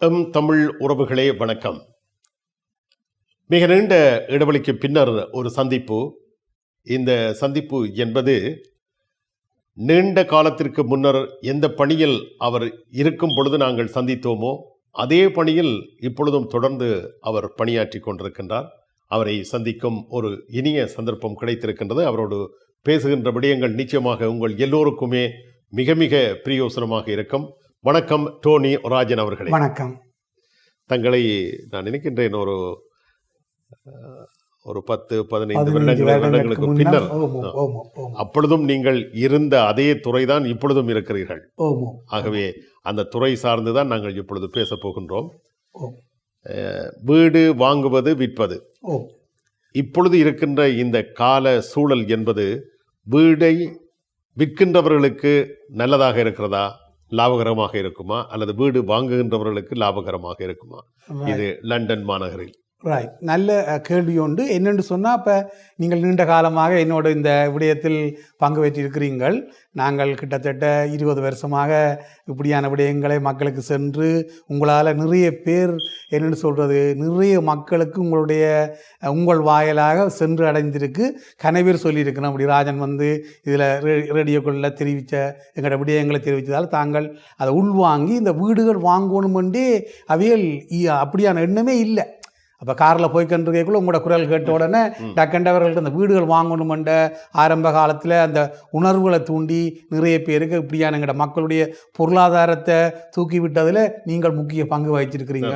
M Tamil உறவுகளே வணக்கம். மிக நீண்ட இடைவெளிக்கு பின்னர் ஒரு சந்திப்பு. இந்த சந்திப்பு என்பது நீண்ட காலத்திற்கு முன்னர் எந்த பணியில் அவர் இருக்கும் பொழுது நாங்கள் சந்தித்தோமோ அதே பணியில் இப்பொழுதும் தொடர்ந்து அவர் பணியாற்றி கொண்டிருக்கின்றார். அவரை சந்திக்கும் ஒரு இனிய சந்தர்ப்பம் கிடைத்திருக்கின்றது. அவரோடு பேசுகின்ற விடயங்கள் நிச்சயமாக உங்கள் எல்லோருக்குமே மிக மிக பிரயோசனமாக இருக்கும். வணக்கம் டோனி ராஜன் அவர்களே. வணக்கம். தங்களை நான் நினைக்கின்றேன் ஒரு ஒரு பத்து பதினைந்து வருடங்களுக்கு பின்னர். அப்பொழுதும் நீங்கள் இருந்த அதே துறைதான் இப்பொழுதும் இருக்கிறீர்கள். ஆகவே அந்த துறை சார்ந்துதான் நாங்கள் இப்பொழுது பேசப் போகின்றோம். வீடு வாங்குவது விற்பது. இப்பொழுது இருக்கின்ற இந்த கால சூழல் என்பது வீடை விற்கின்றவர்களுக்கு நல்லதாக இருக்கிறதா? லாபகரமாக இருக்குமா? அல்லது வீடு வாங்குகின்றவர்களுக்கு லாபகரமாக இருக்குமா? இது லண்டன் மாநகரில். ரைட் நல்ல கேள்வி உண்டு. என்னென்று சொன்னால் இப்போ நீங்கள் நீண்ட காலமாக என்னோட இந்த விடயத்தில் பங்கு பெற்றிருக்கிறீர்கள் நாங்கள் கிட்டத்தட்ட இருபது வருஷமாக இப்படியான விடயங்களை மக்களுக்கு சென்று உங்களால் நிறைய பேர் என்னென்னு சொல்கிறது நிறைய மக்களுக்கு உங்களுடைய உங்கள் வாயிலாக சென்று அடைந்திருக்கு. கனவேர் சொல்லியிருக்கிறோம் அப்படி ராஜன் வந்து இதில் ரேடியோக்குள்ள தெரிவித்த எங்களோட விடயங்களை தெரிவித்ததால் தாங்கள் அதை உள்வாங்கி இந்த வீடுகள் வாங்கணுமெண்டே அவைகள் இ- அப்படியான எண்ணமே இல்லை. அப்போ காரில் போய் கண்டிருக்கக்குள்ள உங்களோட குரல் கேட்ட உடனே டக்கண்டவர்கள்ட்ட அந்த வீடுகள் வாங்கணுமென்ற ஆரம்ப காலத்தில் அந்த உணர்வுகளை தூண்டி நிறைய பேருக்கு இப்படியான எங்களோட மக்களுடைய பொருளாதாரத்தை தூக்கி விட்டதில் நீங்கள் முக்கிய பங்கு வகிச்சிருக்கிறீங்க.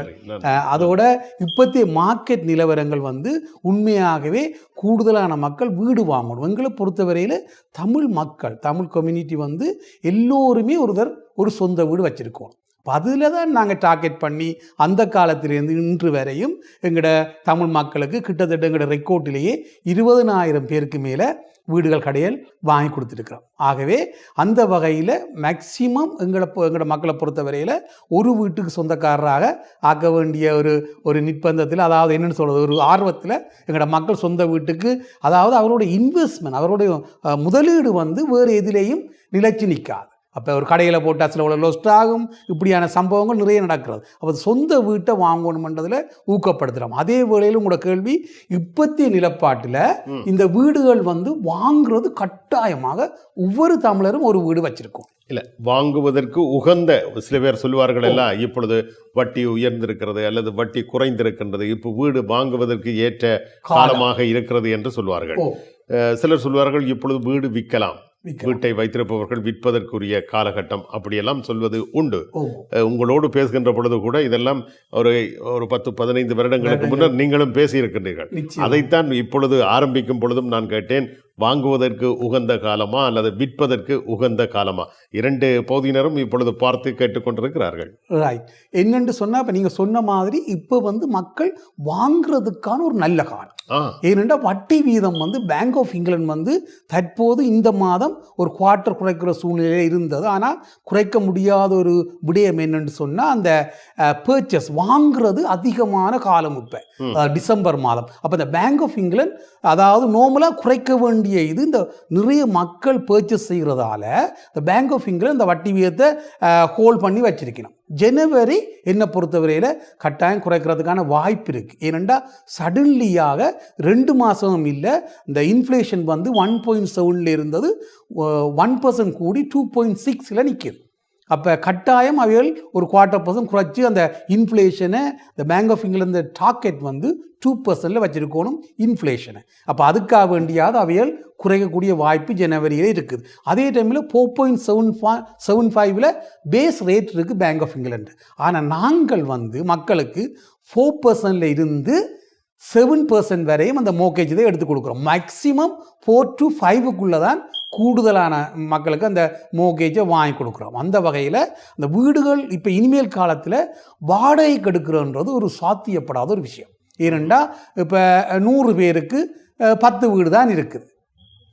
அதோட இப்போத்திய மார்க்கெட் நிலவரங்கள் வந்து உண்மையாகவே கூடுதலான மக்கள் வீடு வாங்கணும். எங்களை பொறுத்தவரையில் தமிழ் மக்கள் தமிழ் கம்யூனிட்டி வந்து எல்லோருமே ஒருவர் ஒரு சொந்த வீடு வச்சுருக்கோம். அதில் தான் நாங்கள் டார்கெட் பண்ணி அந்த காலத்திலேருந்து இன்று வரையும் எங்களோட தமிழ் மக்களுக்கு கிட்டத்தட்ட எங்களோட ரெக்கார்டிலேயே இருபதனாயிரம் பேருக்கு மேலே வீடுகள் கடையில் வாங்கி கொடுத்துருக்குறோம். ஆகவே அந்த வகையில் மேக்சிமம் எங்களை எங்களோட மக்களை பொறுத்த வரையில் ஒரு வீட்டுக்கு சொந்தக்காரராக ஆக்க வேண்டிய ஒரு ஒரு நிர்பந்தத்தில் அதாவது என்னென்னு சொல்கிறது ஒரு ஆர்வத்தில் எங்களோட மக்கள் சொந்த வீட்டுக்கு அதாவது அவருடைய இன்வெஸ்ட்மெண்ட் அவருடைய முதலீடு வந்து வேறு எதிலேயும் நிலைச்சு நிற்காது அப்போ ஒரு கடையில் போட்டால் சில உள்ள லொஸ்ட் ஆகும். இப்படியான சம்பவங்கள் நிறைய நடக்கிறது. அப்போ சொந்த வீட்டை வாங்கணுமன்றதில் ஊக்கப்படுத்துகிறோம் அதே வேளையில் உங்களோட கேள்வி இப்பத்திய நிலப்பாட்டில். இந்த வீடுகள் வந்து வாங்குறது கட்டாயமாக ஒவ்வொரு தமிழரும் ஒரு வீடு வச்சிருக்கோம். இல்ல வாங்குவதற்கு உகந்த சில பேர் சொல்லுவார்கள் எல்லாம் இப்பொழுது வட்டி உயர்ந்திருக்கிறது அல்லது வட்டி குறைந்திருக்கின்றது. இப்போ வீடு வாங்குவதற்கு ஏற்ற காலமாக இருக்கிறது என்று சொல்வார்கள். சிலர் சொல்வார்கள் இப்பொழுது வீடு விற்கலாம். வீட்டை வைத்திருப்பவர்கள் விற்பதற்குரிய காலகட்டம் அப்படியெல்லாம் சொல்வது உண்டு. உங்களோடு பேசுகின்ற பொழுது கூட இதெல்லாம் ஒரு ஒரு பத்து பதினைந்து வருடங்களுக்கு முன்னர் நீங்களும் பேசியிருக்கின்றீர்கள். அதைத்தான் இப்பொழுது ஆரம்பிக்கும் பொழுதும் நான் கேட்டேன். வாங்குவதற்கு உகந்த காலமா அல்லது விற்பதற்கு உகந்த காலமா? இரண்டு பகுதியினரும் இப்பொழுது பார்த்து கேட்டுக்கொண்டிருக்கிறார்கள். ரைட் என்னென்று சொன்னால் இப்போ நீங்கள் சொன்ன மாதிரி இப்போ வந்து மக்கள் வாங்குறதுக்கான ஒரு நல்ல காலம். ஏனென்றால் வட்டி வீதம் வந்து பேங்க் ஆஃப் இங்கிலாந்து வந்து தற்போது இந்த மாதம் ஒரு குவார்ட்டர் குறைக்கிற சூழ்நிலையில் இருந்தது. ஆனால் குறைக்க முடியாத ஒரு விடயம் என்னன்னு சொன்னால் அந்த பர்ச்சேஸ் வாங்குறது அதிகமான காலம் இப்போ. டிசம்பர் மாதம். அப்போ இந்த பேங்க் ஆஃப் இங்கிலாந்து அதாவது நார்மலாக குறைக்க வேண்டிய இது இந்த நிறைய மக்கள் பர்ச்சேஸ் செய்கிறதால இந்த பேங்க் ஆஃப் இங்கிலாந்து இந்த வட்டி வீதத்தை ஹோல்ட் பண்ணி வச்சிருக்கணும். ஜனவரி என்னை பொறுத்தவரையில் கட்டாயம் குறைக்கிறதுக்கான வாய்ப்பு இருக்குது ஏனெண்டா சடன்லியாக ரெண்டு மாதமும் இல்லை இந்த இன்ஃப்ளேஷன் வந்து ஒன் பாயிண்ட் செவனில் இருந்தது ஒன் பர்சன்ட் கூடி டூ பாயிண்ட் சிக்ஸில் நிற்கிது அப்போ கட்டாயம் அவைகள் ஒரு குவார்ட்டர் பர்சன்ட் குறைச்சி அந்த இன்ஃப்ளேஷனை இந்த பேங்க் ஆஃப் இங்கிலாந்து டார்கெட் வந்து டூ பர்சன்டில் வச்சுருக்கணும் இன்ஃப்ளேஷனை அப்போ அதுக்காக வேண்டியாவது அவைகள் குறைக்கக்கூடிய வாய்ப்பு ஜனவரியில் இருக்குது. அதே டைமில் ஃபோர் பாயிண்ட் செவன் ஃபா செவன் ஃபைவ்ல பேஸ் ரேட் இருக்குது பேங்க் ஆஃப் இங்கிலாந்து ஆனால் நாங்கள் வந்து மக்களுக்கு ஃபோர் பர்சன்டில் இருந்து செவன் பர்சன்ட் வரையும் அந்த மோக்கேஜ் தான் எடுத்து கொடுக்குறோம். மேக்ஸிமம் ஃபோர் டு ஃபைவுக்குள்ளே தான் கூடுதலான மக்களுக்கு அந்த மோகேஜை வாங்கி கொடுக்குறோம். அந்த வகையில் அந்த வீடுகள் இப்போ இனிமேல் காலத்தில் வாடகைக்கு எடுக்கிறன்றது ஒரு சாத்தியப்படாத ஒரு விஷயம். ஏனெண்டா இப்போ நூறு பேருக்கு பத்து வீடு தான் இருக்குது.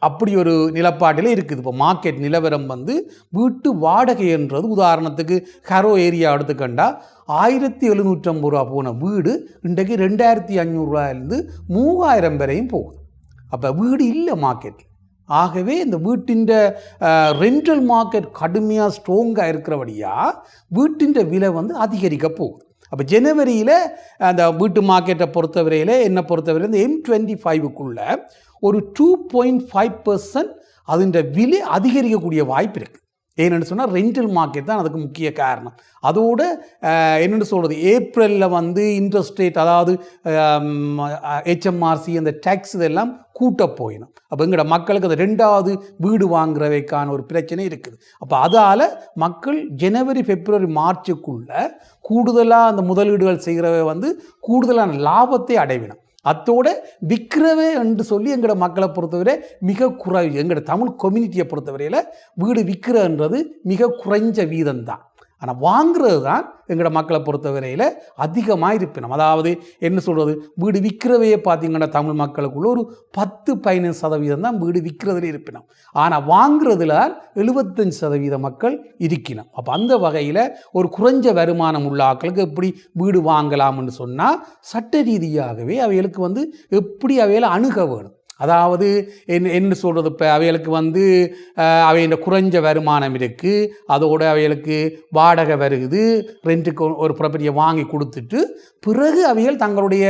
அப்படி ஒரு நிலப்பாட்டில் இருக்குது. இப்போ மார்க்கெட் நிலவரம் வந்து வீட்டு வாடகைன்றது உதாரணத்துக்கு கரோ ஏரியா எடுத்துக்கண்டா ஆயிரத்தி எழுநூற்றம்பது ரூபா போன வீடு இன்றைக்கு ரெண்டாயிரத்தி அஞ்சூறுரூவாயிலேருந்து மூவாயிரம் வரையும் போகுது. அப்போ வீடு இல்லை மார்க்கெட்டில் ஆகவே இந்த வீட்டின் ரெண்டல் மார்க்கெட் கடுமையாக ஸ்ட்ராங்காக இருக்கிறபடியாக வீட்டின் விலை வந்து அதிகரிக்க போகுது. அப்போ ஜனவரியில் அந்த வீட்டு மார்க்கெட்டை பொறுத்தவரையில் என்னை பொறுத்தவரையில் இந்த எம் டுவெண்ட்டி ஃபைவுக்குள்ளே ஒரு டூ பாயிண்ட் ஃபைவ் பர்சன்ட் அதுன்ற விலை அதிகரிக்கக்கூடிய வாய்ப்பு இருக்குது ஏன்னு சொன்னால் ரெண்டல் மார்க்கெட் தான் அதுக்கு முக்கிய காரணம். அதோடு என்னென்னு சொல்கிறது ஏப்ரலில் வந்து இன்ட்ரெஸ்ட் ரேட் அதாவது ஹெச்எம்ஆர்சி அந்த டேக்ஸ் இதெல்லாம் கூட்ட போயிடும். அப்போ எங்களோட மக்களுக்கு அந்த ரெண்டாவது வீடு வாங்குறவைக்கான ஒரு பிரச்சனை இருக்குது. அப்போ அதால் மக்கள் ஜனவரி பிப்ரவரி மார்ச்சுக்குள்ளே கூடுதலாக அந்த முதலீடுகள் செய்கிறவை வந்து கூடுதலான லாபத்தை அடைவிடும். அத்தோட விற்கிறவே என்று சொல்லி எங்களோட மக்களை பொறுத்தவரை மிக குறை எங்களோட தமிழ் கம்யூனிட்டியை பொறுத்தவரையில் வீடு விற்கிறன்றது மிக குறைஞ்ச வீதம்தான். ஆனால் வாங்குறது தான் எங்களோட மக்களை பொறுத்தவரையில் அதிகமாக இருப்பினம் அதாவது என்ன சொல்கிறது வீடு விற்கிறவையே பார்த்தீங்கன்னா தமிழ் மக்களுக்குள்ள ஒரு பத்து பதினஞ்சு சதவீதம் தான் வீடு விற்கிறதுல இருப்பினம். ஆனால் வாங்குறதுல எழுபத்தஞ்சு சதவீத மக்கள் இருக்கணும் அப்போ அந்த வகையில் ஒரு குறைஞ்ச வருமானம் உள்ள ஆக்களுக்கு எப்படி வீடு வாங்கலாம்னு சொன்னால் சட்ட ரீதியாகவே அவைகளுக்கு வந்து எப்படி அவைகளை அணுக வேணும். அதாவது என் என்ன சொல்கிறது இப்போ? அவைகளுக்கு வந்து அவையின் குறைஞ்ச வருமானம் இருக்குது அதோட அவைகளுக்கு வாடகை வருகுது. ரெண்ட்டுக்கு ஒரு ப்ராப்பர்ட்டியை வாங்கி கொடுத்துட்டு பிறகு அவைகள் தங்களுடைய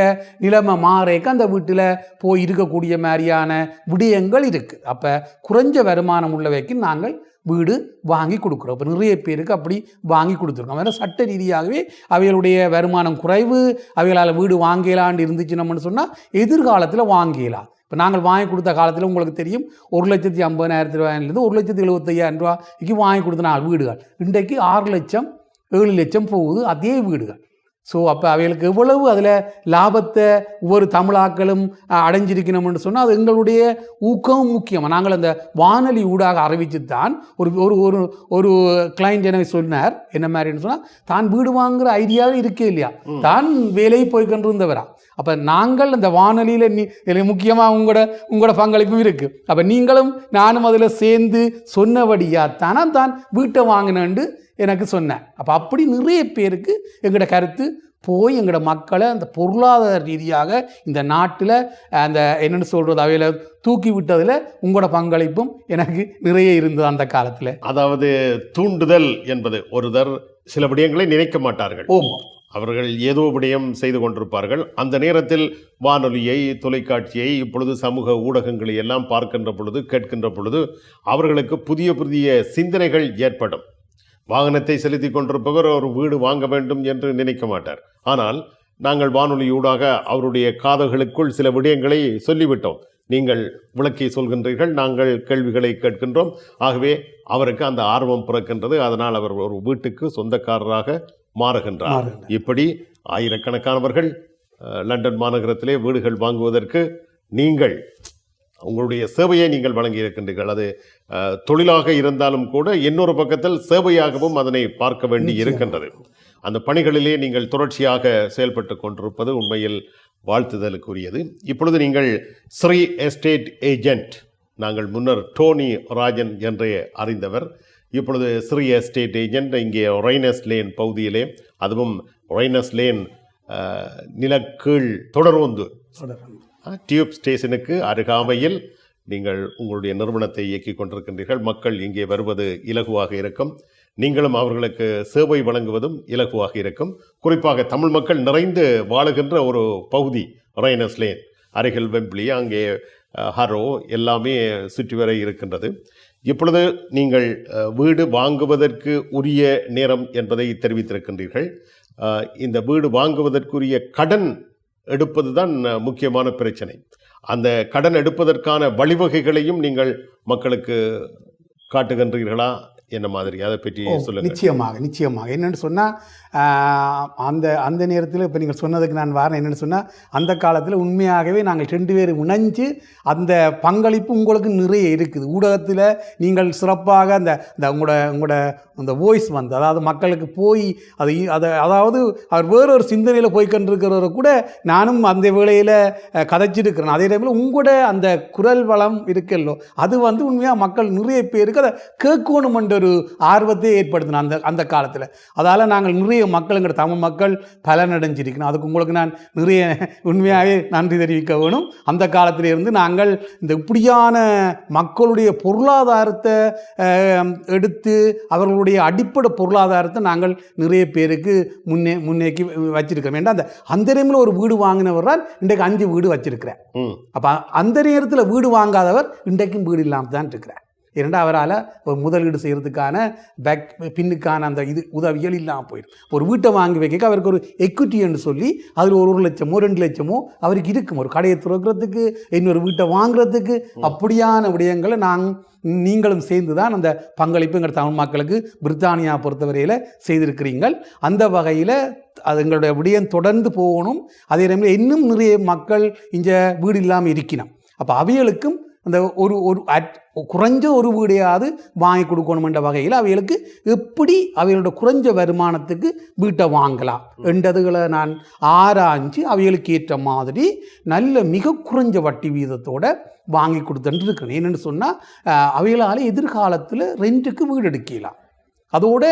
நிலைமை மாறேக்க அந்த வீட்டில் போய் இருக்கக்கூடிய மாதிரியான விடயங்கள் இருக்குது அப்போ குறைஞ்ச வருமானம் உள்ளவைக்கு நாங்கள் வீடு வாங்கி கொடுக்குறோம். இப்போ நிறைய பேருக்கு அப்படி வாங்கி கொடுத்துருக்கோம். அதனால் சட்ட ரீதியாகவே அவைகளுடைய வருமானம் குறைவு அவைகளால் வீடு வாங்கலான்னு நம்மன்னு சொன்னால் எதிர்காலத்தில் வாங்கிடலாம் இப்போ நாங்கள் வாங்கி கொடுத்த காலத்தில் உங்களுக்கு தெரியும் ஒரு லட்சத்தி ஐம்பதாயிரத்தி ரூபாயிலிருந்து ஒரு லட்சத்தி எழுபத்தையாயிரம் ரூபாய்க்கு வாங்கி கொடுத்த நாள் வீடுகள். இன்றைக்கு ஆறு லட்சம் ஏழு லட்சம் போகுது அதே வீடுகள். ஸோ அப்போ அவைகளுக்கு எவ்வளவு அதில் லாபத்தை ஒவ்வொரு தமிழாக்களும் அடைஞ்சிருக்கணும்னு சொன்னால் அது எங்களுடைய ஊக்கமும் முக்கியம். நாங்கள் அந்த வானொலி ஊடாக அறிவித்து தான் ஒரு ஒரு ஒரு ஒரு கிளைண்ட் எனவே சொன்னார் என்ன மாதிரின்னு சொன்னால் தான் வீடு வாங்குற ஐடியாவே இருக்கே இல்லையா? தான் வேலையை போய் கொண்டிருந்தவரா அப்போ நாங்கள் அந்த வானொலியில் நீ இதில் முக்கியமாக உங்களோட உங்களோட பங்களிப்பும் இருக்குது அப்போ நீங்களும் நானும் அதில் சேர்ந்து சொன்னபடியாக தானே தான் வீட்டை வாங்கினேன்னு எனக்கு சொன்னேன். அப்போ அப்படி நிறைய பேருக்கு எங்களோட கருத்து போய் எங்களோட மக்களை அந்த பொருளாதார ரீதியாக இந்த நாட்டில் அந்த என்னென்னு சொல்கிறது அவையில் தூக்கி விட்டதில் உங்களோட பங்களிப்பும் எனக்கு நிறைய இருந்தது அந்த காலத்தில். அதாவது தூண்டுதல் என்பது ஒருதர் சில விடயங்களை நினைக்க மாட்டார்கள். ஓம் அவர்கள் ஏதோ விடயம் செய்து கொண்டிருப்பார்கள். அந்த நேரத்தில் வானொலியை தொலைக்காட்சியை இப்பொழுது சமூக ஊடகங்களை எல்லாம் பார்க்கின்ற பொழுது கேட்கின்ற பொழுது அவர்களுக்கு புதிய புதிய சிந்தனைகள் ஏற்படும். வாகனத்தை செலுத்தி கொண்டிருப்பவர் ஒரு வீடு வாங்க வேண்டும் என்று நினைக்க மாட்டார். ஆனால் நாங்கள் வானொலியூடாக அவருடைய காதல்களுக்குள் சில விடயங்களை சொல்லிவிட்டோம். நீங்கள் விளக்கி சொல்கின்றீர்கள் நாங்கள் கேள்விகளை கேட்கின்றோம். ஆகவே அவருக்கு அந்த ஆர்வம் பிறக்கின்றது. அதனால் அவர் ஒரு வீட்டுக்கு சொந்தக்காரராக மாறுகின்றார். இப்படி ஆயிரக்கணக்கானவர்கள் லண்டன் மாநகரத்திலே வீடுகள் வாங்குவதற்கு நீங்கள் உங்களுடைய சேவையை நீங்கள் வழங்கி இருக்கின்றீர்கள் அது தொழிலாக இருந்தாலும் கூட இன்னொரு பக்கத்தில் சேவையாகவும் அதனை பார்க்க வேண்டி இருக்கின்றது. அந்த பணிகளிலே நீங்கள் தொடர்ச்சியாக செயல்பட்டு கொண்டிருப்பது உண்மையில் வாழ்த்துதலுக்குரியது. இப்பொழுது நீங்கள் ஸ்ரீ எஸ்டேட் ஏஜென்ட் நாங்கள் முன்னர் டோனி ராஜன் என்றே அறிந்தவர். இப்பொழுது ஸ்ரீ எஸ்டேட் ஏஜென்ட் இங்கே ஒரைனஸ் லேன் பகுதியிலே அதுவும் ஒரைனஸ் லேன் நிலக்கீழ் தொடர்ந்து டியூப் ஸ்டேஷனுக்கு அருகாமையில் நீங்கள் உங்களுடைய நிறுவனத்தை இயக்கிக் கொண்டிருக்கின்றீர்கள். மக்கள் இங்கே வருவது இலகுவாக இருக்கும். நீங்களும் அவர்களுக்கு சேவை வழங்குவதும் இலகுவாக இருக்கும். குறிப்பாக தமிழ் மக்கள் நிறைந்து வாழுகின்ற ஒரு பகுதி ரைனஸ் லேன் அருகில் வெம்பிளி அங்கே ஹரோ எல்லாமே சுற்றி வர இருக்கின்றது. இப்பொழுது நீங்கள் வீடு வாங்குவதற்கு உரிய நேரம் என்பதை தெரிவித்திருக்கின்றீர்கள். இந்த வீடு வாங்குவதற்குரிய கடன் எடுப்பது தான் முக்கியமான பிரச்சனை. அந்த கடன் எடுப்பதற்கான வழிவகைகளையும் நீங்கள் மக்களுக்கு காட்டுகின்றீர்களா? என்ன மாதிரி? அதை பற்றி ஓ, சொல்லுங்க நிச்சயமாக நிச்சயமாக. என்னென்னு சொன்னால் அந்த அந்த நேரத்தில் இப்போ நீங்கள் சொன்னதுக்கு நான் வரேன். என்னென்னு சொன்னால் அந்த காலத்தில் உண்மையாகவே நாங்கள் ரெண்டு பேர் இணைஞ்சு அந்த பங்களிப்பு உங்களுக்கு நிறைய இருக்குது. ஊடகத்தில் நீங்கள் சிறப்பாக அந்த இந்த உங்களோட உங்களோட அந்த வாய்ஸ் வந்து அதாவது மக்களுக்கு போய் அது அதை அதாவது அவர் வேறொரு சிந்தனையில் போய் கொண்டிருக்கிறவரை கூட நானும் அந்த வேளையில் கதைச்சிருக்கிறேன். அதே டைமில் உங்களோட அந்த குரல் வளம் இருக்கல்லோ அது வந்து உண்மையாக மக்கள் நிறைய பேருக்கு அதை கேட்கணுமென்ற ஒரு ஆர்வத்தை ஏற்படுத்தினோம் அந்த அந்த காலத்தில். அதால் நாங்கள் நிறைய மக்கள் எங்கள் தமிழ் மக்கள் பலனடைஞ்சிருக்கணும் அதுக்கு உங்களுக்கு நான் நிறைய உண்மையாகவே நன்றி தெரிவிக்க வேணும். அந்த காலத்தில இருந்து நாங்கள் இந்த இப்படியான மக்களுடைய பொருளாதாரத்தை எடுத்து அவர்களுடைய அடிப்படை பொருளாதாரத்தை நாங்கள் நிறைய பேருக்கு முன்னே முன்னேக்கி வச்சிருக்கிறோம். ஏன்டா அந்த அந்த டைமில் ஒரு வீடு வாங்கினவரால் இன்றைக்கு அஞ்சு வீடு வச்சிருக்கிறேன் அப்போ அந்த நேரத்தில் வீடு வாங்காதவர் இன்றைக்கும் வீடு இல்லாமல் தான் இருக்கிறார். இரண்டா அவரால் ஒரு முதலீடு செய்கிறதுக்கான பேக் பின்னுக்கான அந்த இது உதவிகள் இல்லாமல் போயிடும். ஒரு வீட்டை வாங்கி வைக்க அவருக்கு ஒரு எக்விட்டின்னு சொல்லி அதில் ஒரு ஒரு லட்சமோ ரெண்டு லட்சமோ அவருக்கு இருக்கும். ஒரு கடையை துறக்கிறதுக்கு இன்னொரு வீட்டை வாங்குறதுக்கு அப்படியான விடயங்களை நாங்கள் நீங்களும் சேர்ந்து தான் அந்த பங்களிப்பு எங்கள் தமிழ் மக்களுக்கு பிரித்தானியா பொறுத்தவரையில் செய்திருக்கிறீங்கள். அந்த வகையில் அது எங்களுடைய விடயம் தொடர்ந்து போகணும். அதே நேரத்தில் இன்னும் நிறைய மக்கள் இங்கே வீடு இல்லாமல் இருக்கணும். அப்போ அவைகளுக்கும் அந்த ஒரு ஒரு அட் குறைஞ்ச ஒரு வீடையாவது வாங்கி கொடுக்கணுமென்ற வகையில் அவைகளுக்கு எப்படி அவைகளோட குறைஞ்ச வருமானத்துக்கு வீட்டை வாங்கலாம். என்றதுகளை நான் ஆராய்ஞ்சு அவைகளுக்கு ஏற்ற மாதிரி நல்ல மிக குறைஞ்ச வட்டி வீதத்தோட வாங்கி கொடுத்துட்டு இருக்கணும் என்னென்னு சொன்னால் அவைகளால் எதிர்காலத்தில் ரெண்ட்டுக்கு வீடு எடுக்கலாம். அதோட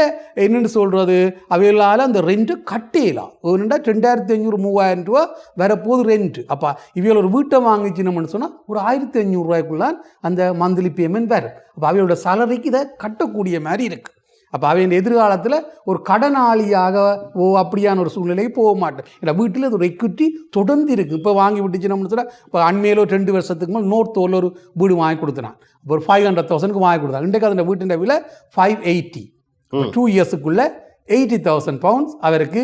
என்னென்னு சொல்கிறது அவைகளால் அந்த ரெண்ட்டு கட்டலாம். ஏன்னா ரெண்டாயிரத்தி ஐநூறு மூவாயிரம் ரூபா வரப்போகுது ரெண்ட்டு அப்போ இவைகள் ஒரு வீட்டை வாங்கிச்சினோம்னு சொன்னால் ஒரு ஆயிரத்தி அஞ்சூறுரூவாய்க்குள்ளான் அந்த மந்த்லி பேமெண்ட் வரும். அப்போ அவையோட சேலரிக்கு இதை கட்டக்கூடிய மாதிரி இருக்குது அப்போ அவன் எதிர்காலத்தில் ஒரு கடனாளியாக ஓ அப்படியான ஒரு சூழ்நிலைக்கு போக மாட்டேன். இல்லை வீட்டில் ஒரு எக்விட்டி தொடர்ந்து இருக்குது இப்போ வாங்கி விட்டுச்சுன்னு சொன்னால் இப்போ அண்மையிலோ ரெண்டு வருஷத்துக்கு மேலே நோர்த்தோவில் ஒரு வீடு வாங்கி கொடுத்துனான் ஒரு ஃபைவ் ஹண்ட்ரட் தௌசண்ட்க்கு வாங்கி கொடுத்தான் இன்றைக்கு அந்த வீட்டின் விலை ஃபைவ் எயிட்டி டூ இயர்ஸுக்குள்ளே எயிட்டி தௌசண்ட் பவுண்ட்ஸ் அவருக்கு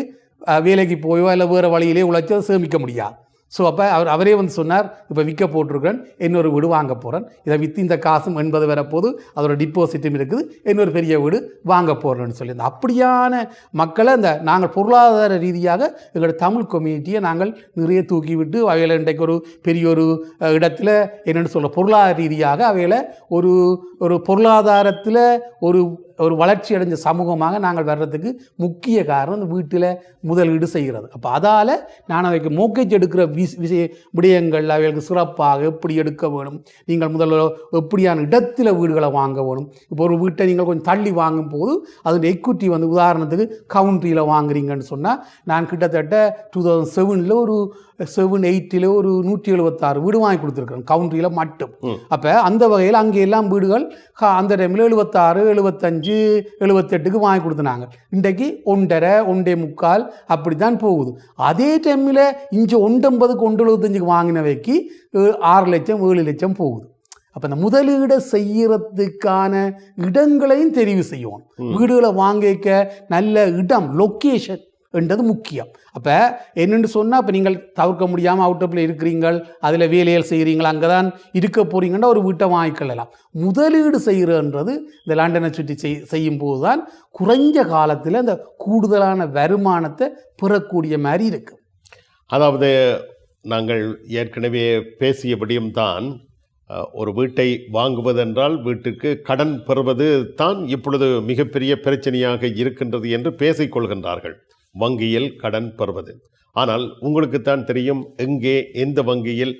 வேலைக்கு போயோ இல்லை வேறு வழியிலே உழைச்சோ சேமிக்க முடியாது ஸோ அப்போ அவர் அவரே வந்து சொன்னார் இப்போ விற்க போட்டிருக்கேன் இன்னொரு வீடு வாங்க போகிறேன் இதை விற்று இந்த காசும் எண்பது வரப்போது அதோட டிபாசிட்டும் இருக்குது இன்னொரு பெரிய வீடு வாங்க போகிறேன்னு சொல்லி அப்படியான மக்களை இந்த நாங்கள் பொருளாதார ரீதியாக எங்களோட தமிழ் கம்யூனிட்டியை நாங்கள் நிறைய தூக்கி விட்டு அவைகளை இன்றைக்கு ஒரு பெரிய ஒரு இடத்துல என்னென்னு சொல்ல பொருளாதார ரீதியாக அவைகளை ஒரு ஒரு பொருளாதாரத்தில் ஒரு ஒரு வளர்ச்சி அடைஞ்ச சமூகமாக நாங்கள் வர்றதுக்கு முக்கிய காரணம் இந்த வீட்டில் முதலீடு செய்கிறது. அப்போ அதால் நான் அவைக்கு மோக்கேஜ் எடுக்கிற விஷ விஷய விடயங்கள் அவைகளுக்கு சிறப்பாக எப்படி எடுக்க வேணும் நீங்கள் முதல்ல எப்படியான இடத்துல வீடுகளை வாங்க வேணும் இப்போ ஒரு வீட்டை நீங்கள் கொஞ்சம் தள்ளி வாங்கும் போது அதோட எக்விட்டி வந்து உதாரணத்துக்கு கவுண்ட்ரியில் வாங்குறீங்கன்னு சொன்னால் நான் கிட்டத்தட்ட டூ தௌசண்ட் செவனில் ஒரு செவன் எயிட்டில் ஒரு நூற்றி எழுபத்தாறு வீடு வாங்கி கொடுத்துருக்குறேன். கவுண்ட்ரியில் மட்டும். அப்போ அந்த வகையில் அங்கே எல்லாம் வீடுகள் அந்த டைமில் எழுபத்தாறு எழுபத்தஞ்சு எழுபத்தெட்டுக்கு வாங்கி கொடுத்துனாங்க. இன்றைக்கு ஒன்றரை ஒன்றே முக்கால் அப்படி தான் போகுது. அதே டைமில் இங்கே ஒன்றம்பதுக்கு ஒன்று எழுபத்தஞ்சுக்கு வாங்கினவைக்கு ஆறு லட்சம் ஏழு லட்சம் போகுது. அப்போ இந்த முதலீடு செய்யறதுக்கான இடங்களையும் தெரிவு செய்யணும். வீடுகளை வாங்கிக்க நல்ல இடம் லொக்கேஷன் என்றது முக்கியம். அப்போ என்னென்னு சொன்னால் இப்போ நீங்கள் தவிர்க்க முடியாமல் அவுட்டப்பில் இருக்கிறீங்கள் அதில் வேலைகள் செய்கிறீங்களா அங்கே தான் இருக்க போகிறீங்கன்னா ஒரு வீட்டை வாங்கிக்கொள்ளலாம் முதலீடு செய்கிறன்றது இந்த லண்டனை சுற்றி செய் செய்யும் போது தான் குறைஞ்ச காலத்தில் இந்த கூடுதலான வருமானத்தை பெறக்கூடிய மாதிரி இருக்குது அதாவது நாங்கள் ஏற்கனவே பேசியபடியும் தான் ஒரு வீட்டை வாங்குவதென்றால் வீட்டுக்கு கடன் பெறுவது தான் இப்பொழுது மிகப்பெரிய பிரச்சனையாக இருக்கின்றது என்று பேசிக்கொள்கின்றார்கள் வங்கியில் கடன் பெறுவது. ஆனால் உங்களுக்குத்தான் தெரியும் எங்கே எந்த வங்கியில்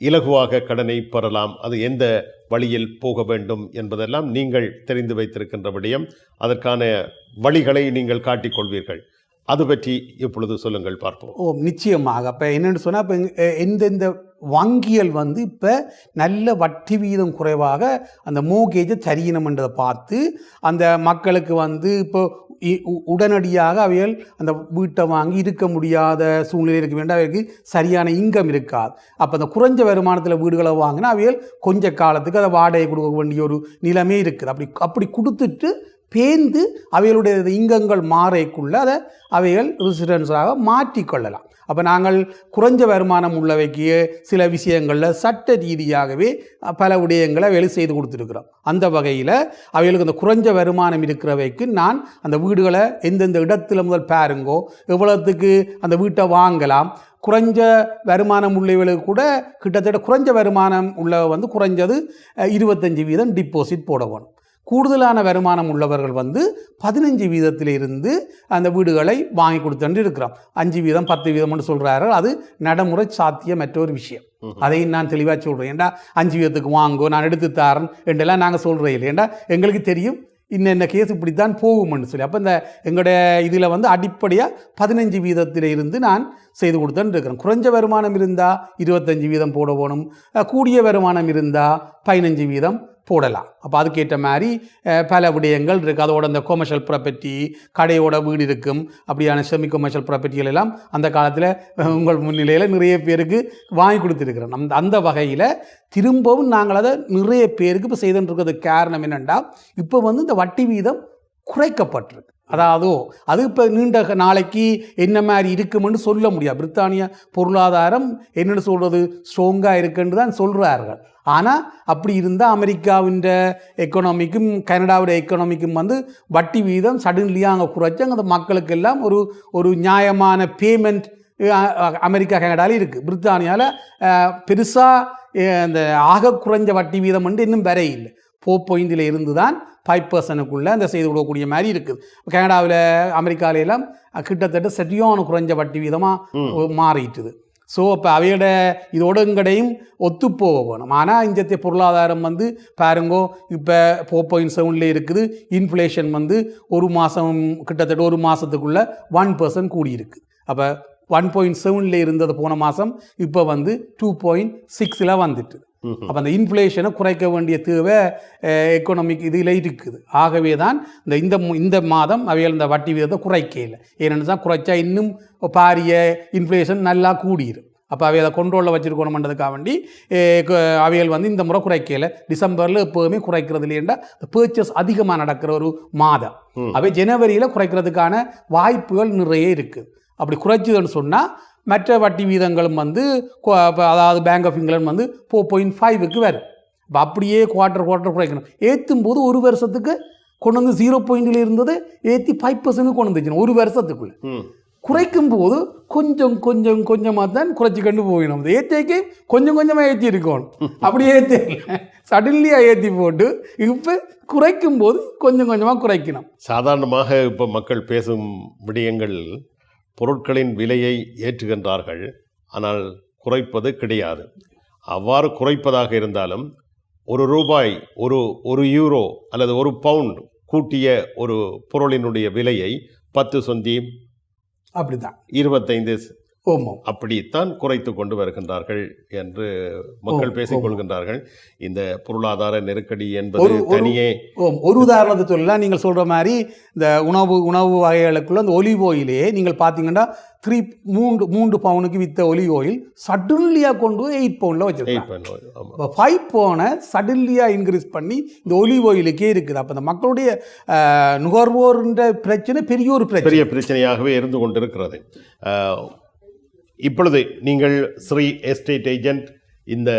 இலகுவாக கடனை பெறலாம் அது எந்த வழியில் போக வேண்டும் என்பதெல்லாம் நீங்கள் தெரிந்து வைத்திருக்கின்ற விடயம். அதற்கான வழிகளை நீங்கள் காட்டிக்கொள்வீர்கள் அது பற்றி இப்பொழுது சொல்லுங்கள் பார்ப்போம். ஓ நிச்சயமாக. அப்போ என்னென்னு சொன்னால் இப்போ எந்தெந்த வங்கிகள் வந்து இப்போ நல்ல வட்டி வீதம் குறைவாக அந்த மோகேஜை தரியணும்ன்றதை பார்த்து அந்த மக்களுக்கு வந்து இப்போ உடனடியாக அவைகள் அந்த வீட்டை வாங்கி இருக்க முடியாத சூழ்நிலை இருக்க வேண்டாம். அவைகளுக்கு சரியான இன்கம் இருக்காது. அப்போ அந்த குறைஞ்ச வருமானத்தில் வீடுகளை வாங்கினா அவைகள் கொஞ்ச காலத்துக்கு அதை வாடகை கொடுக்க வேண்டிய ஒரு நிலைமை இருக்குது. அப்படி அப்படி கொடுத்துட்டு பேந்து அவைகளுடைய இங்கங்கள் மாறைக்குள்ளே அதை அவைகள் ரெசிடென்ஸாக மாற்றிக்கொள்ளலாம். அப்போ நாங்கள் குறைஞ்ச வருமானம் உள்ளவைக்கு சில விஷயங்களில் சட்ட ரீதியாகவே பல விடயங்களை வேலை செய்து கொடுத்துருக்குறோம். அந்த வகையில் அவைகளுக்கு அந்த குறைஞ்ச வருமானம் இருக்கிறவைக்கு நான் அந்த வீடுகளை எந்தெந்த இடத்துல முதல் பாருங்கோ எவ்வளோத்துக்கு அந்த வீட்டை வாங்கலாம் குறைஞ்ச வருமானம் உள்ளவர்களுக்கு கூட கிட்டத்தட்ட குறைஞ்ச வருமானம் உள்ளவ வந்து குறைஞ்சது இருபத்தஞ்சி வீதம் டிப்போசிட் போட வேணும். கூடுதலான வருமானம் உள்ளவர்கள் வந்து பதினஞ்சு வீதத்திலிருந்து அந்த வீடுகளை வாங்கி கொடுத்துட்டு இருக்கிறோம் அஞ்சு வீதம் பத்து வீதம்னு சொல்கிறார்கள் அது நடைமுறை சாத்தியமற்ற ஒரு விஷயம். அதையும் நான் தெளிவாக சொல்கிறேன் ஏண்டா அஞ்சு வீதத்துக்கு வாங்கோ நான் எடுத்து தாரேன் என்றெல்லாம் நாங்கள் சொல்கிறேன் இல்லை. ஏண்டா எங்களுக்கு தெரியும் இன்னென்ன கேஸ் இப்படித்தான் போகும்னு சொல்லி. அப்போ இந்த எங்களுடைய இதில் வந்து அடிப்படையாக பதினஞ்சு வீதத்தில் இருந்து நான் செய்து கொடுத்தேன்னு இருக்கிறேன். குறைஞ்ச வருமானம் இருந்தால் இருபத்தஞ்சி வீதம் போட போகணும் கூடிய வருமானம் இருந்தால் பதினஞ்சு வீதம் போடலாம். அப்போ அதுக்கேற்ற மாதிரி பல விடயங்கள் இருக்குது அதோட இந்த கொமர்ஷியல் ப்ராப்பர்ட்டி கடையோட வீடு இருக்கும். அப்படியான செமி கொமர்ஷியல் ப்ராப்பர்ட்டிகள் எல்லாம் அந்த காலத்தில் உங்கள் முன்னிலையில் நிறைய பேருக்கு வாங்கி கொடுத்துருக்குறோம். அந்த அந்த வகையில் திரும்பவும் நாங்கள் அதை நிறைய பேருக்கு இப்போ செய்துட்டு இருக்கிறதுக்கு காரணம் என்னென்னா இப்போ வந்து இந்த வட்டி வீதம் குறைக்கப்பட்டிருக்கு. அதாவது அது இப்போ நீண்ட நாளைக்கு என்ன மாதிரி இருக்குமென்னு சொல்ல முடியாது. பிரித்தானிய பொருளாதாரம் என்னென்னு சொல்கிறது ஸ்ட்ராங்காக இருக்குன்னு தான் சொல்கிறார்கள் ஆனால் அப்படி இருந்தால் அமெரிக்காவின் எக்கனாமிக்கும் கனடாவுடைய எக்கனாமிக்கும் வந்து வட்டி வீதம் சடன்லியாக அங்கே குறைச்சி அந்த மக்களுக்கெல்லாம் ஒரு ஒரு நியாயமான பேமெண்ட் அமெரிக்கா கனடாவில் இருக்குது பிரித்தானியாவில் பெருசாக இந்த ஆக குறைஞ்ச வட்டி வீதம் வந்து இன்னும் வரையில்லை. பாயிண்டில் இருந்து தான் ஃபைவ் பர்சனுக்குள்ளே அந்த செய்து கொடுக்கக்கூடிய மாதிரி இருக்குது. கனடாவில் அமெரிக்காவில எல்லாம் கிட்டத்தட்ட சரியான குறைஞ்ச வட்டி வீதமாக மாறிட்டுது. ஸோ இப்போ அவையோட இதோட எங்கடையும் ஒத்து போக வேணும். ஆனால் இஞ்சத்திய பொருளாதாரம் வந்து பாருங்கோ இப்போ ஃபோர் பாயிண்ட் செவனில் இருக்குது. இன்ஃப்ளேஷன் வந்து ஒரு மாதம் கிட்டத்தட்ட ஒரு மாதத்துக்குள்ளே ஒன் பர்சன்ட் கூடியிருக்கு. அப்போ ஒன் பாயிண்ட் செவனில் இருந்தது போன மாதம் இப்போ வந்து டூ பாயிண்ட் சிக்ஸில் வந்துட்டு. அப்போ அந்த இன்ஃப்ளேஷனை குறைக்க வேண்டிய தேவை எக்கனாமிக் இதில் இருக்குது. ஆகவே தான் இந்த இந்த மாதம் அவைகள் இந்த வட்டி வீதத்தை குறைக்கல ஏன்னு தான் குறைச்சா இன்னும் பாரிய இன்ஃப்ளேஷன் நல்லா கூடிரும். அப்போ அவை அதை கொண்டோலில் வச்சுருக்கணுன்றதுக்காக வேண்டி அவைகள் வந்து இந்த முறை குறைக்கல டிசம்பரில் எப்போதுமே குறைக்கிறது இல்லையென்றா பர்ச்சேஸ் அதிகமாக நடக்கிற ஒரு மாதம். அவை ஜனவரியில் குறைக்கிறதுக்கான வாய்ப்புகள் நிறைய இருக்குது. அப்படி குறைச்சதுன்னு சொன்னால் மற்ற வட்டி வீதங்களும் வந்து அதாவது பேங்க் ஆஃப் இங்கிலாந்து வந்து ஃபோர் பாயிண்ட் ஃபைவுக்கு வரும். அப்போ அப்படியே குவார்ட்டர் குவார்ட்டர் குறைக்கணும். ஏற்றும் போது ஒரு வருஷத்துக்கு கொண்டு வந்து ஜீரோ பாயிண்டில் இருந்தது ஏற்றி ஃபைவ் பர்சன்ட் கொண்டு வந்துச்சு ஒரு வருஷத்துக்குள்ள. குறைக்கும் போது கொஞ்சம் கொஞ்சம் கொஞ்சமாக தான் குறைச்சி கொண்டு போகணும். ஏற்றிக்கு கொஞ்சம் கொஞ்சமாக ஏற்றி இருக்கணும். அப்படி ஏற்றி சடன்லியாக ஏற்றி போட்டு இப்போ குறைக்கும் போது கொஞ்சம் கொஞ்சமாக குறைக்கணும். சாதாரணமாக இப்போ மக்கள் பேசும் விடயங்கள் பொருட்களின் விலையை ஏற்றுகின்றார்கள் ஆனால் குறைப்பது கிடையாது. அவ்வாறு குறைப்பதாக இருந்தாலும் ஒரு ரூபாய் ஒரு ஒரு யூரோ அல்லது ஒரு பவுண்ட் கூட்டிய ஒரு பொருளினுடைய விலையை பத்து சொந்தி அப்படி தான் இருபத்தைந்து அப்படித்தான் குறைத்து கொண்டு வருகின்றார்கள் என்று மக்கள் பேசிக். கொள்கின்றார்கள். இந்த பொருளாதார நெருக்கடி என்பது தனியே ஒரு உதாரணத்தை சொல்லலாம் நீங்கள் சொல்கிற மாதிரி இந்த உணவு உணவு வகைகளுக்குள்ள அந்த ஒலிவ் ஆயிலே நீங்கள் பார்த்தீங்கன்னா த்ரீ மூன்று மூன்று பவுனுக்கு வித்த ஒலிவ் ஆயில் சடன்லியாக கொண்டு போய் எயிட் எயிட் வச்சிருக்காங்க ஃபைவ் பவுனை சடன்லியாக இன்க்ரீஸ் பண்ணி இந்த ஒலிவ் ஆயிலுக்கே இருக்குது. அப்போ இந்த மக்களுடைய நுகர்வோர்ன்ற பிரச்சனை பெரிய ஒரு பிரச்சனை. பெரிய பிரச்சனையாகவே இருந்து கொண்டிருக்கிறது. இப்பொழுது நீங்கள் ஸ்ரீ எஸ்டேட் ஏஜென்ட் இந்த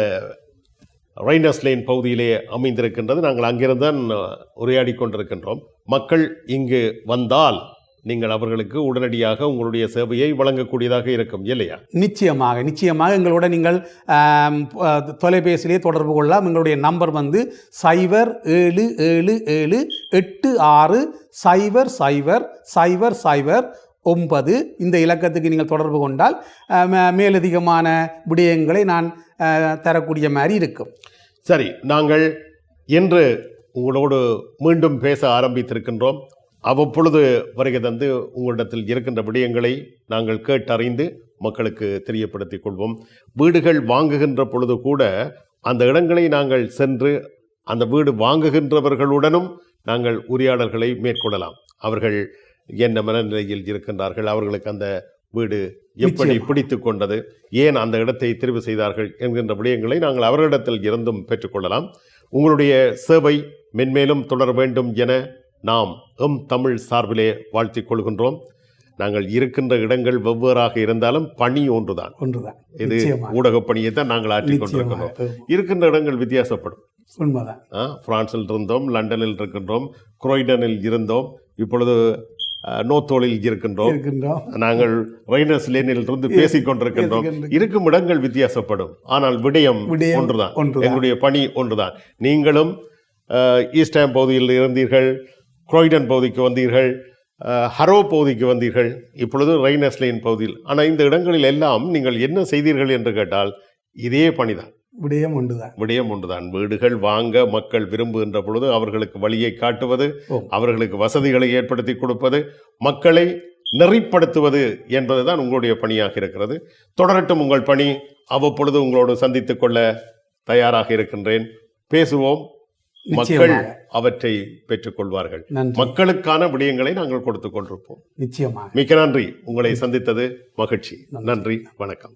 ரைனஸ் லைன் பகுதியிலே அமைந்திருக்கின்றது. நாங்கள் அங்கிருந்தான் உரையாடி கொண்டிருக்கின்றோம். மக்கள் இங்கு வந்தால் நீங்கள் அவர்களுக்கு உடனடியாக உங்களுடைய சேவையை வழங்கக்கூடியதாக இருக்கும் இல்லையா? நிச்சயமாக நிச்சயமாக எங்களோட நீங்கள் தொலைபேசியிலே தொடர்பு கொள்ளலாம். எங்களுடைய நம்பர் வந்து சைபர் ஏழு ஏழு ஏழு எட்டு ஆறு சைபர் சைபர் சைபர் சைபர் ஒன்பது இந்த இலக்கத்துக்கு நீங்கள் தொடர்பு கொண்டால் மே- மேலதிகமான விடயங்களை நான் தரக்கூடிய மாதிரி இருக்கும். சரி நாங்கள் இன்று உங்களோடு மீண்டும் பேச ஆரம்பித்திருக்கின்றோம். அவ்வப்பொழுது வருகை தந்து உங்களிடத்தில் இருக்கின்ற விடயங்களை நாங்கள் கேட்டறிந்து மக்களுக்கு தெரியப்படுத்திக் கொள்வோம். வீடுகள் வாங்குகின்ற பொழுது கூட அந்த இடங்களை நாங்கள் சென்று அந்த வீடு வாங்குகின்றவர்களுடனும் நாங்கள் உரையாடல்களை மேற்கொள்ளலாம். அவர்கள் என்ன மனநிலையில் இருக்கின்றார்கள்? அவர்களுக்கு அந்த வீடு எப்படி. பிடித்து கொண்டது ஏன் அந்த இடத்தை தெரிவு செய்தார்கள்? என்கின்ற விடயங்களை நாங்கள் அவர்களிடத்தில் இருந்தும் பெற்றுக்கொள்ளலாம். உங்களுடைய சேவை மென்மேலும் தொடர வேண்டும் என நாம் எம் தமிழ் சார்பிலே வாழ்த்திக் கொள்கின்றோம். நாங்கள் இருக்கின்ற இடங்கள் வெவ்வேறாக இருந்தாலும் பணி ஒன்றுதான். ஒன்றுதான். இது ஊடகப் பணியை தான் நாங்கள் ஆற்றிக் கொண்டிருக்கிறோம். இருக்கின்ற இடங்கள் வித்தியாசப்படும். உண்மைதான். பிரான்சில் இருந்தோம் லண்டனில் இருக்கின்றோம் குரோய்டனில் இருந்தோம். இப்பொழுது ஆ, நோத்தோலில் இருக்கின்றோம். நாங்கள் ரைனஸ் லேனில் இருந்து பேசிக் கொண்டிருக்கின்றோம் இருக்கும் இடங்கள் வித்தியாசப்படும். ஆனால் விடயம் ஒன்றுதான். எங்களுடைய பணி ஒன்றுதான். நீங்களும் ஈஸ்டாம் பகுதியில் இருந்தீர்கள் குரோய்டன் பகுதிக்கு வந்தீர்கள் ஹரோ பகுதிக்கு வந்தீர்கள் இப்பொழுது ரைனஸ் லேன் பகுதியில். ஆனால் இந்த இடங்களில் எல்லாம் நீங்கள் என்ன செய்தீர்கள் என்று கேட்டால் இதே பணிதான். விடயம் ஒன்றுதான். விடயம் ஒன்றுதான். வீடுகள் வாங்க மக்கள் விரும்புகின்ற பொழுது அவர்களுக்கு வழியை காட்டுவது. அவர்களுக்கு வசதிகளை ஏற்படுத்தி கொடுப்பது மக்களை நெறிப்படுத்துவது என்பதுதான் உங்களுடைய பணியாக இருக்கிறது. தொடரட்டும் உங்கள் பணி. அவ்வப்பொழுது உங்களோடு சந்தித்துக் கொள்ள தயாராக இருக்கின்றேன். பேசுவோம். மக்கள் அவற்றை பெற்றுக்கொள்வார்கள் மக்களுக்கான விடயங்களை நாங்கள் கொடுத்துக் கொண்டிருப்போம். நிச்சயமாக. மிக்க நன்றி. உங்களை சந்தித்தது மகிழ்ச்சி. நன்றி. வணக்கம்.